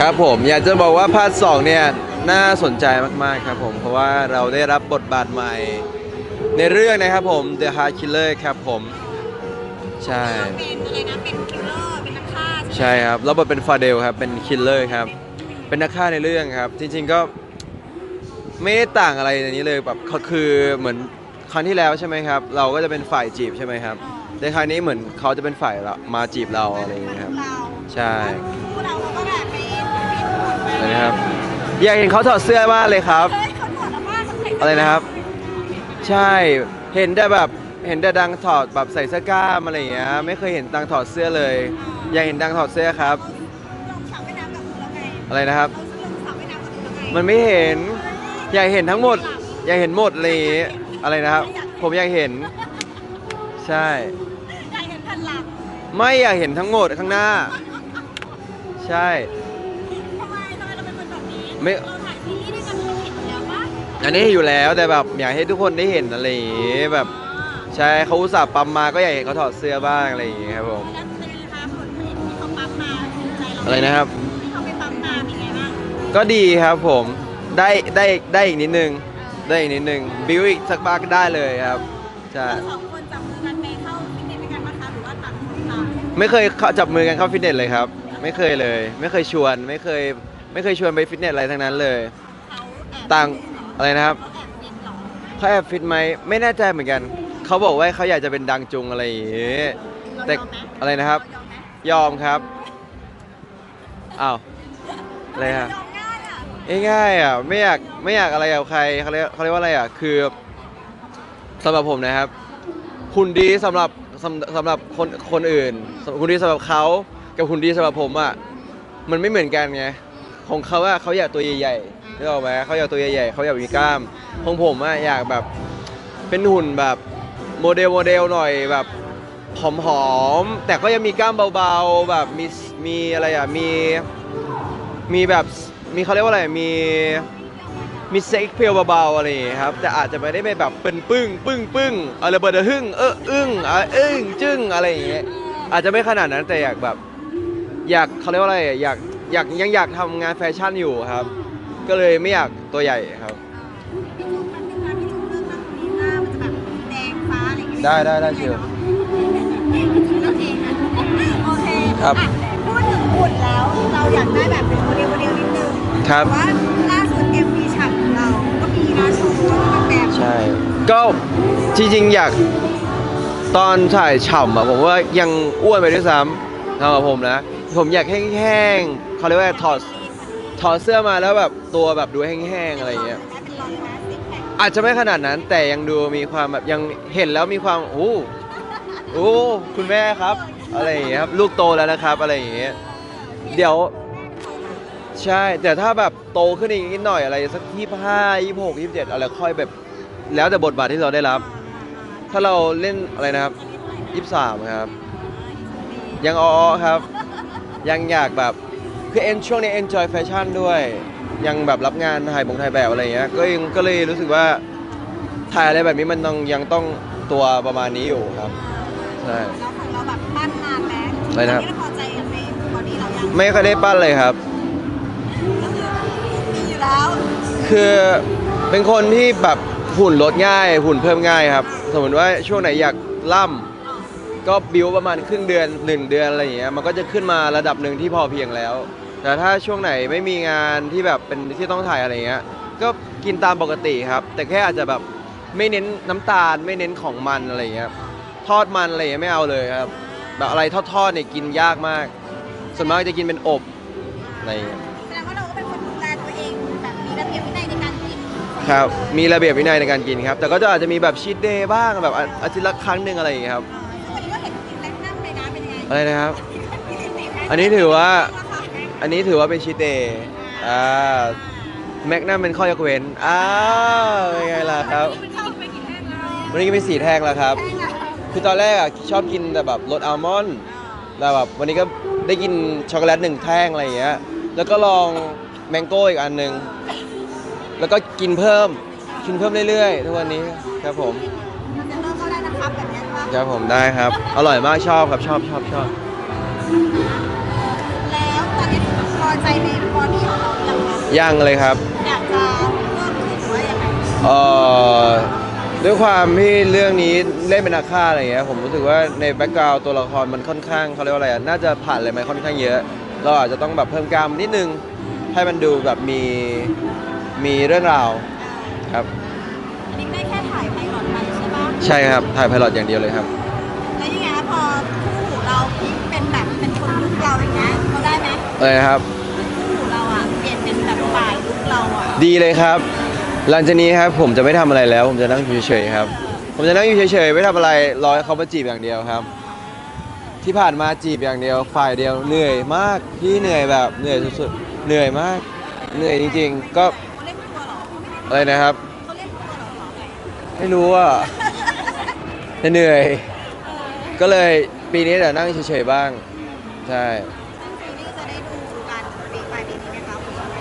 ครับผมอยากจะบอกว่าภาคสองเนี่ยน่าสนใจมากๆครับผมเพราะว่าเราได้รับบทบาทใหม่ ในเรื่องนะครับผม The Hard Killer ครับผม ใช่ เป็นอะไรนะ เป็นคิลเลอร์ เป็นนักฆ่าใช่ไหมใช่ครับแล้วบทเป็นฟาเดลครับเป็นคิลเลอร์ครับ เป็นนักฆ่าในเรื่องครับ จริง ๆก็ไม่ได้ต่างอะไรในนี้เลยแบบเขาคือเหมือนครั้งที่แล้วใช่ไหมครับ เราก็จะเป็นฝ่ายจีบใช่ไหมครับในครั้งนี้เหมือนเขาจะเป็นฝ่ายเรามาจีบเราอะไรอย่างเงี้ยครับ เราใช่คู่ นะครับ อยากเห็นเขาถอดเสื้อมากเลยครับ เฮ้ยเขาถอดแล้วมากเขาใส่อะไรนะครับ ใช่เห็นแต่แบบเห็นแต่ดังถอดแบบใส่เสื้อกล้ามอะไรอย่างเงี้ยไม่เคยเห็นดังถอดเสื้อเลย อยากเห็นดังถอดเสื้อครับ ลงสาวว่ายน้ำกับคุณแล้วไงอะไรนะครับ เขาลงสาวว่ายน้ำกับคุณแล้วไงมันไม่เห็น อยากเห็นทั้งหมด อยากเห็นหมดเลยางงี้อะไรนะครับ ผมอยากเห็น ใช่ อยากเห็นแผ่นหลัง ไม่อยากเห็นทั้งหมดข้างหน้า ใช่ ไม่เราถ่ายซีรีส์ด้วยกันเราเห็นอยู่แล้วปะอันนี้อยู่แล้วแต่แบบอยากให้ทุกคนได้เห็นอะไรอย่างงี้แบบใช่เขาอุตส่าห์ปั๊มมาก็อยากเห็นเขาถอดเสื้อบ้างอะไรอย่างงี้ครับผมแล้วเป็นไงคะผลผลิตที่เขาปั๊มมาใจเราอะไรนะครับที่เขาไปปั๊มมาเป็นไงบ้างก็ดีครับผมได้ได้ได้อีกนิดนึงได้อีกนิดนึงบิวอีกสักบาก็ได้เลยครับใช่เราสองคนจับมือกันไปเข้าฟิตเนสด้วยกันปะคะหรือว่าต่างคนต่างไม่เคยเข้าจับมือกันเข้าฟิตเนสเลยครับ ไม่เคยเลย ไม่เคยชวนไม่เคย ไม่เคยชวนไปฟิตเนสอะไรทั้งนั้นเลย เขาแอบต่างอะไรนะครับเขาแอบฟิตหรอเขาแอบฟิตไหมไม่แน่ใจเหมือนกันเขาบอกว่าเขาอยากจะเป็นดังจุงอะไรอย่างงี้เราแต่ยอมไหมอะไรนะครับเรายอมไหมยอมครับอ้าวอะไรฮะ ยอมง่ายอะง่ายๆอะไม่อยากไม่อยากอะไรกับใครเขาเรียกเขาเรียกว่าอะไรอะคือสำหรับผมนะครับหุ่นดีสำหรับสำสำหรับคนคนอื่นหุ่นดีสำหรับเขากับหุ่นดีสำหรับผมอะมันไม่เหมือนกันไง ของเขาอะเขาอยากตัวใหญ่ๆนึกออกไหมเขาอยากตัวใหญ่ๆเขาอยากมีกล้าม ของผมอะอยากแบบเป็นหุ่นแบบโมเดลโมเดลหน่อยแบบผอมๆแต่ก็ยังมีกล้ามเบาๆแบบมีมีอะไรอะมีมีแบบมีเขาเรียกว่าอะไรมีมีเซ็กเพลเบาๆอะไรอย่างเงี้ยครับแต่อาจจะไม่ได้แบบเป็นปึ้งปึ้งปึ้งอะไรเบอร์เดอหึ่งเอออึ้งอะอึ้งจึ้งอะไรอย่างเงี้ยอาจจะไม่ขนาดนั้นแต่อยากแบบ อยากเขาเรียกว่าอะไรอะอยาก อยากยังอยากทำงานแฟชั่นอยู่ครับ ก็เลยไม่อยากตัวใหญ่ครับ พี่จุ๊บมันเป็นการพี่จุ๊บเรื่องนั้นคนนี้หน้ามันจะแบบแดงฟ้าอะไรอย่างเงี้ยได้ได้ได้เชียวโอเคนะโอเคครับ อะพูดถึงหุ่นแล้วเราอยากได้แบบเป็นโมเดลโมเดลนิดนึงครับ แต่ว่าล่าสุด MV ฉากของเราก็มีนะโชว์ว่าแบบใช่ ก็จริงๆอยากตอนถ่ายฉ่ำอะผมว่ายังอ้วนไปด้วยซ้ำสำหรับผมนะ ผมอยากแห้งๆเขาเรียกว่าถอดถอดเสื้อมาแล้วแบบตัวแบบดูแห้งๆอะไรอย่างเงี้ยเป็นรอยนะซิกแพคอาจจะไม่ขนาดนั้นแต่ยังดูมีความแบบยังเห็นแล้วมีความโอ้โอ้คุณแม่ครับ อะไรอย่างเงี้ยครับลูกโตแล้วนะครับอะไรอย่างเงี้ยเดี๋ยวใช่แต่ถ้าแบบโตขึ้นอีกนิดหน่อยอะไรสักยี่ห้ายี่หกยี่เจ็ดอะไรค่อยแบบ แล้วแต่บทบาทที่เราได้รับ ถ้าเราเล่นอะไรนะครับยี่สามครับ ยังอ้อๆครับ ยังอยากแบบคือเอ็นช่วงนี้ enjoy fashion ด้วย ยังแบบรับงานถ่ายบงถ่ายแบบอะไรอย่างเงี้ยก็ยังก็เลยรู้สึกว่าถ่ายอะไรแบบนี้มันต้องยังต้องตัวประมาณนี้อยู่ครับใช่แล้วของเราแบบปั้นนานไหมอะไรนะครับตอนนี้เราพอใจกับในบอดี้เรายังไม่เคอยได้ปั้นเลยครับ ก็คือมีอยู่แล้วคือเป็นคนที่แบบหุ่นลดง่าย หุ่นเพิ่มง่ายครับ สมมติว่าช่วงไหนอยากล่ำ ก็บิวประมาณครึ่งเดือน 1 เดือนอะไรอย่างเงี้ยมันก็จะขึ้นมาระดับหนึ่งที่พอเพียงแล้ว แต่ถ้าช่วงไหนไม่มีงานที่แบบเป็นที่ต้องถ่ายอะไรเงี้ยก็กินตามปกติครับ แต่แค่อาจจะแบบไม่เน้นน้ำตาลไม่เน้นของมันอะไรเงี้ยทอดมันอะไรเงี้ยไม่เอาเลยครับแบบอะไรทอดๆเนี่ยกินยากมาก ส่วนมากจะกินเป็นอบอะไรเงี้ยแสดงว่าเราก็เป็นคนดูแลตัวเองแบบมีระเบียบวินัยในการกินครับมีระเบียบวินัยในการกินครับ แต่ก็จะอาจจะมีแบบชีตเดย์บ้างแบบอาอาทิตย์ละครั้งหนึ่งอะไรอย่างเงี้ยครับ เอ อะไรนะครับ อันนี้ถือว่า อันนี้ถือว่าเป็นชีเดย์อ่าแม็กนัมเป็นข้อยกเว้น อ้าวเป็นไงล่ะครับ วันนี้ก็เป็นสีแท่งแล้วครับ คือตอนแรกอะชอบกินแต่แบบรสอัลมอนด์แต่แบบวันนี้ก็ได้กินช็อกโกแลตหนึ่งแท่งอะไรอย่างเงี้ย แล้วก็ลองแมงโก้อีกอันหนึ่ง แล้วก็กินเพิ่ม กินเพิ่มเรื่อยๆ ทุกวันนี้ครับผม ครับครับผมได้ครับ อร่อยมากชอบครับชอบชอบชอบแล้วตอนนี้พอใจในบอดี้ของเราอย่างไรยังเลยครับ อยากจะเพิ่มขึ้นหรือว่ายังไงเอ่อด้วยความที่เรื่องนี้เล่นเป็นนักฆ่าอะไรอย่างเงี้ยผมรู้สึกว่าในแบ็กกราวด์ตัวละครมันค่อนข้างเขาเรียกว่าอะไรอะน่าจะผ่านอะไรมาค่อนข้างเยอะ เราอาจจะต้องแบบเพิ่มกล้ามนิดนึง ให้มันดูแบบมีมีเรื่องราวครับ อันนี้ได้แค่ถ่ายไพลอตไป ใช่ปะใช่ครับ ถ่ายไพลอตอย่างเดียวเลยครับ แล้วยังไงคะพอคู่หูเราพลิกเป็นแบบเป็นคนลุกเราอย่างเงี้ยเขาได้ไหมอะไรนะครับคู่หูเราอะเปลี่ยนเป็นแบบฝ่ายลุกเราอะดีเลยครับ หลังจากนี้ครับผมจะไม่ทำอะไรแล้ว ผมจะนั่งอยู่เฉยๆครับ ผมจะนั่งอยู่เฉยๆไม่ทำอะไรรอให้เขามาจีบอย่างเดียวครับ ที่ผ่านมาจีบอย่างเดียว ฝ่ายเดียวเหนื่อยมากพี่เหนื่อยแบบเหนื่อยสุดๆเหนื่อยมาก เหนื่อยจริง ๆ ก็เขาเล่นตัวเหรออะไรนะครับ เขาเล่นตัวเหรอ ไม่รู้อะแต่เหนื่อยก็เลยปีนี้เดี๋ยวนั่งเฉยๆบ้าง ใช่ซึ่งซีรีส์จะได้ดูกันปีปลายปีนี้ไหมคะหรือว่าอะไร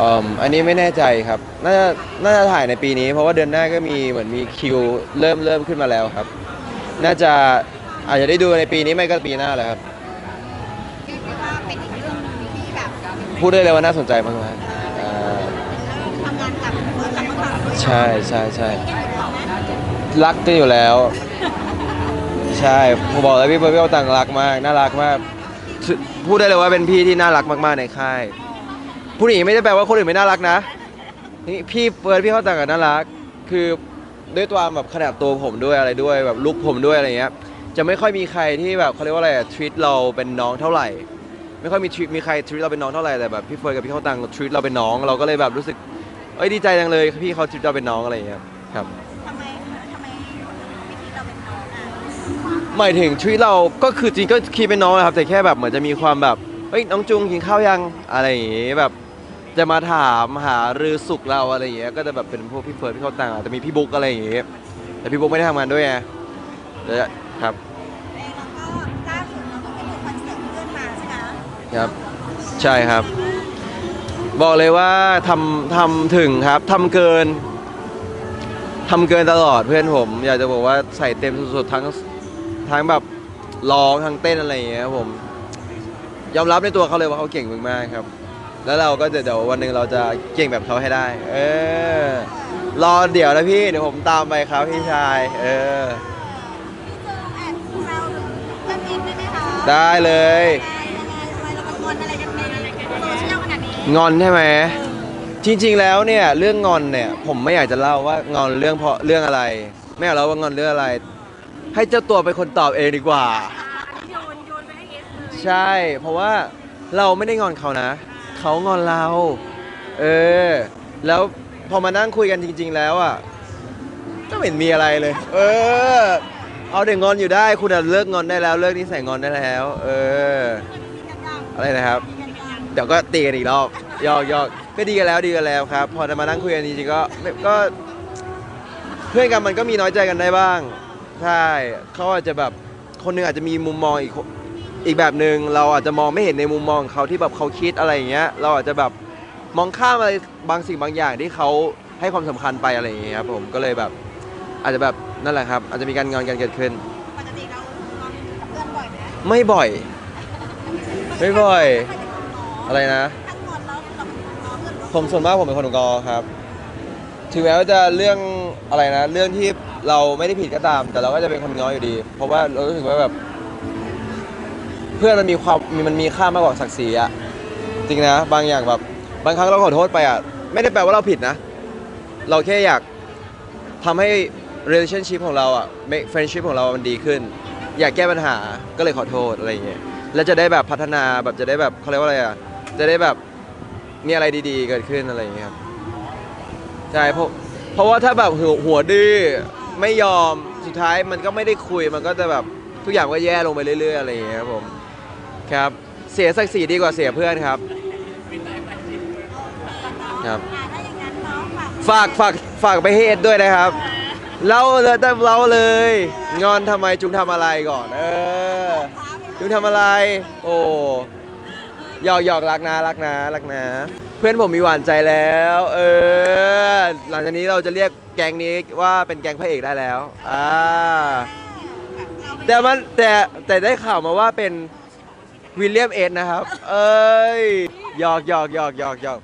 อืมอันนี้ไม่แน่ใจครับ น่าจะน่าจะถ่ายในปีนี้ เพราะว่าเดือนหน้าก็มีเหมือนมีคิวเริ่มเริ่มขึ้นมาแล้วครับ น่าจะอาจจะได้ดูในปีนี้ไม่ก็ปีหน้าแหละครับเรียกได้ว่าเป็นอีกเรื่องหนึงที่แบบพูดได้เลยว่าน่าสนใจมากๆอ่าทำงานกับเพื่อนกับเมื่อก่อนด้วยใช่ใช่ใช่ รักกันอยู่แล้ว ใช่ผมบอกแล้วพี่เบิร์ดพี่เอาตังรักมาก น่ารักมาก พูดได้เลยว่าเป็นพี่ที่น่ารักมากๆในค่ายผู้หญิงไม่ได้แปลว่าคนอื่นไม่น่ารักนะนี่พี่เฟิร์นพี่เขาต่างกันน่ารัก คือด้วยตัวแบบขนาดตัวผมด้วยอะไรด้วยแบบลุกผมด้วยอะไรเงี้ยจะไม่ค่อยมีใครที่แบบเขาเรียกว่าอะไรทรีตเราเป็นน้องเท่าไหร่ ไม่ค่อยมี treat มีใครทรีตเราเป็นน้องเท่าไหร่แต่แบบพี่เฟิร์นกับพี่เขาตังทรีตเราเป็นน้อง เราก็เลยแบบรู้สึกเอ้ยดีใจจังเลยพี่เขาทรีตเราเป็นน้องอะไรอย่างเงี้ยครับ ทำไมทำไมวิธีเราเป็นน้องอะ หมายถึงชีวิตเราก็คือจริงก็คีดเป็นน้องนะครับ แต่แค่แบบเหมือนจะมีความแบบเฮ้ยน้องจุงกินข้าวยังอะไรอย่างงี้แบบ จะมาถามหารือสุขเราอะไรอย่างเงี้ยก็จะแบบเป็นพวกพี่เฟิร์นพี่เขาต่างอาจจะมีพี่บุ๊กอะไรอย่างงี้แต่พี่บุ๊กไม่ได้ทำงานด้วยไงเดี๋ยวครับเองแล้วก็ล่าสุดเราก็ไปดูคอนเสิร์ตเพื่อนมาใช่ไหมครับ ใช่ครับ บอกเลยว่าทำทำถึงครับทำเกินทำเกินตลอดเพื่อนผม อยากจะบอกว่าใส่เต็มสุดๆทั้ง ทั้งแบบร้องทั้งเต้นอะไรอย่างเงี้ยครับผม ยอมรับในตัวเขาเลยว่าเขาเก่งมากๆครับ แล้วเราก็จะเดี๋ยววันหนึ่งเราจะเก่งแบบเขาให้ได้ เออ รอเดี๋ยวนะพี่เดี๋ยวผมตามไปครับพี่ชาย เออ พี่เจอแอบแซวเพื่อนมินได้ไหมคะได้เลย ยังไงยังไงทำไมเราเป็นงอนอะไรกันในโซเชียลขนาดนี้งอนใช่ไหม จริงๆแล้วเนี่ยเรื่องงอนเนี่ยผมไม่อยากจะเล่าว่างอนเรื่องเพราะเรื่องอะไร ไม่อยากเล่าว่างอนเรื่องอะไร ให้เจ้าตัวเป็นคนตอบเองดีกว่า โยนโยนไปให้เอสเลยใช่ เพราะว่าเราไม่ได้งอนเขานะ เขางอนเรา เออ แล้วพอมานั่งคุยกันจริง ๆ แล้วอะ ก็ไม่เห็นมีอะไรเลย เออ เอาเด็กงอนอยู่ได้ คุณอะเลิกงอนได้แล้ว เลิกนิสัยงอนได้แล้ว เออ อะไรนะครับ เดี๋ยวก็ตีกันอีกรอบหยอกหยอกก็ดีกันแล้วดีกันแล้วครับ พอจะมานั่งคุยกันจริงๆก็ไม่ก็ เพื่อนกันมันก็มีน้อยใจกันได้บ้าง ใช่เขาอาจจะแบบคนหนึงอาจจะมีมุมมองอีกคนอีกแบบหนึ่งเราอาจจะมองไม่เห็นในมุมมองของเขาที่แบบเขาคิดอะไรอย่างเงี้ย เราอาจจะแบบมองข้ามอะไรบางสิ่งบางอย่างที่เขาให้ความสำคัญไปอะไรอย่างเงี้ยครับผมก็เลยแบบอาจจะแบบนั่นแหละครับ อาจจะมีการงอนกันเกิดขึ้น ปกติเรางอนกับเพื่อนบ่อยไหมไม่บ่อย ไม่บ่อยใครเป็นคนง้ออะไรนะถ้างอนแล้วเราเป็นคนง้อเพื่อนหรือผมส่วนมากผมเป็นคนกอครับ ถึงแม้ว่าจะเรื่องอะไรนะ เรื่องที่เราไม่ได้ผิดก็ตาม แต่เราก็จะเป็นคนง้ออยู่ดี เพราะว่าเรารู้สึกว่าแบบ เพื่อนมันมีความมันมีค่ามากกว่าศักดิ์ศรีอะจริงนะ บางอย่างแบบ บางครั้งเราขอโทษไปอะไม่ได้แปลว่าเราผิดนะ เราแค่อยากทำให้ relationship ของเราอะ make friendship ของเรามันดีขึ้น อยากแก้ปัญหาก็เลยขอโทษอะไรอย่างเงี้ยแล้วจะได้แบบพัฒนาแบบจะได้แบบเขาเรียกว่าอะไรอะจะได้แบบมีอะไรดีๆเกิดขึ้นอะไรอย่างเงี้ยครับ ใช่เพราะเพราะว่าถ้าแบบหัวหัวดื้อไม่ยอมสุดท้ายมันก็ไม่ได้คุยมันก็จะแบบทุกอย่างก็แย่ลงไปเรื่อย ๆ อะไรอย่างเงี้ยครับผมครับ เสียศักดิ์ศรีดีกว่าเสียเพื่อนครับ ครับ อ่าถ้าอย่างนั้นน้องฝากฝากฝากฝากไปให้เอ็ดด้วยนะครับเล่าเลยแต่เล่าเลย งอนทำไมจุงทำอะไรก่อน เออ จุงทำอะไร โอ้ หยอกหยอกรักนะรักนะรักนะ เพื่อนผมมีหวานใจแล้ว เออ หลังจากนี้เราจะเรียกแก๊งนี้ว่าเป็นแก๊งพระเอกได้แล้วอ่าแต่มันแต่แต่ได้ข่าวมาว่าเป็นวิลเลียมเอ็ดนะครับ เอ้ยหยอกหยอกหยอกหยอกหยอก